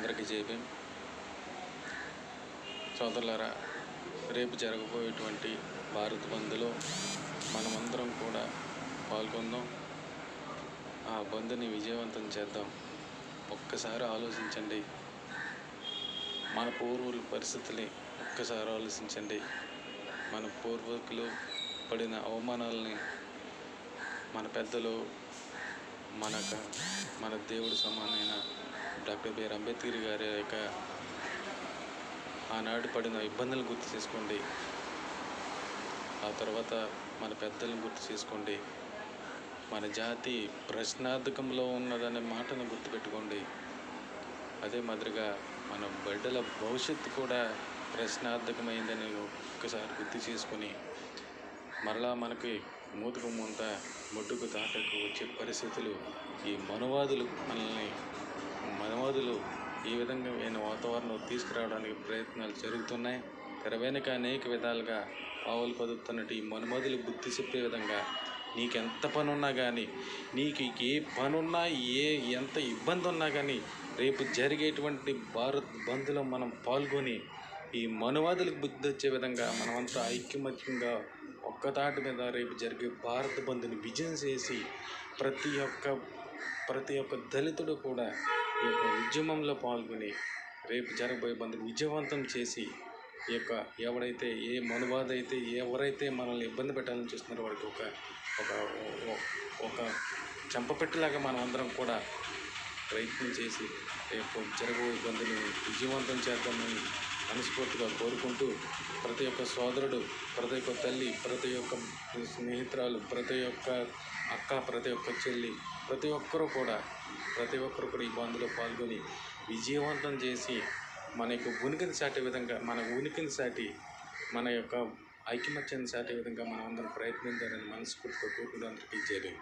అందరికీ జేబీం సోదరులరా రేపు జరగబోయేటువంటి భారత్ బంద్లో మనమందరం కూడా పాల్గొందాం. ఆ బంద్ని విజయవంతం చేద్దాం. ఒక్కసారి ఆలోచించండి. మన పూర్వుల పరిస్థితుల్ని ఒక్కసారి ఆలోచించండి. మన పూర్వీకులు పడిన అవమానాలని మన పెద్దలు మనక మన దేవుడు సమానమైన డాక్టర్ బిఆర్ అంబేద్కర్ గారి యొక్క ఆనాడు పడిన ఇబ్బందులను గుర్తు చేసుకోండి. ఆ తర్వాత మన పెద్దలను గుర్తు చేసుకోండి. మన జాతి ప్రశ్నార్థకంలో ఉన్నదనే మాటను గుర్తుపెట్టుకోండి. అదే మాదిరిగా మన బిడ్డల భవిష్యత్తు కూడా ప్రశ్నార్థకమైందని ఒక్కసారి గుర్తు చేసుకొని మరలా మనకి మూతుకు ముంత ముడ్డుకు తాటకు వచ్చే పరిస్థితులు ఈ మనువాదులు మనల్ని మనువాదులు ఈ విధంగా వాతావరణం తీసుకురావడానికి ప్రయత్నాలు జరుగుతున్నాయి. తెర వెనుక అనేక విధాలుగా పావులు కదుపుతున్నట్టు ఈ మనుమదులు బుద్ధి చెప్పే విధంగా నీకు ఎంత పని ఉన్నా కానీ నీకు ఏ పని ఉన్నా ఏ ఎంత ఇబ్బంది ఉన్నా కానీ రేపు జరిగేటువంటి భారత్ బంద్లో మనం పాల్గొని ఈ మనువాదులకు బుద్ధి వచ్చే విధంగా మనమంతా ఐక్యమత్యంగా ఒక్కతాటి మీద రేపు జరిగే భారత బంద్ని విజయం చేసి ప్రతి ఒక్క ప్రతి ఒక్క దళితుడు కూడా ఈ యొక్క ఉద్యమంలో పాల్గొని రేపు జరగబోయే బంద్ని విజయవంతం చేసి ఈ యొక్క ఎవడైతే ఏ మనువాద అయితే ఎవరైతే మనల్ని ఇబ్బంది పెట్టాలని చూస్తున్నారో వాడికి ఒక ఒక ఒక చెంపపెట్టేలాగా మనం అందరం కూడా ప్రయత్నం చేసి రేపు జరగబోయే బంద్ని విజయవంతం చేద్దామని మనస్ఫూర్తిగా కోరుకుంటూ ప్రతి ఒక్క సోదరుడు ప్రతి ఒక్క తల్లి ప్రతి ఒక్క స్నేహితురాలు ప్రతి ఒక్క అక్క ప్రతి ఒక్క చెల్లి ప్రతి ఒక్కరూ కూడా ప్రతి ఒక్కరు కూడా ఈ బంద్లో పాల్గొని విజయవంతం చేసి మన యొక్క ఉనికిని సాటే విధంగా మన ఉనికిని సాటి మన యొక్క ఐకమత్యాన్ని సాటే విధంగా మనం అందరం ప్రయత్నించాలని మనస్ఫూర్తిగా కోరుకుంటూ అందరికీ జై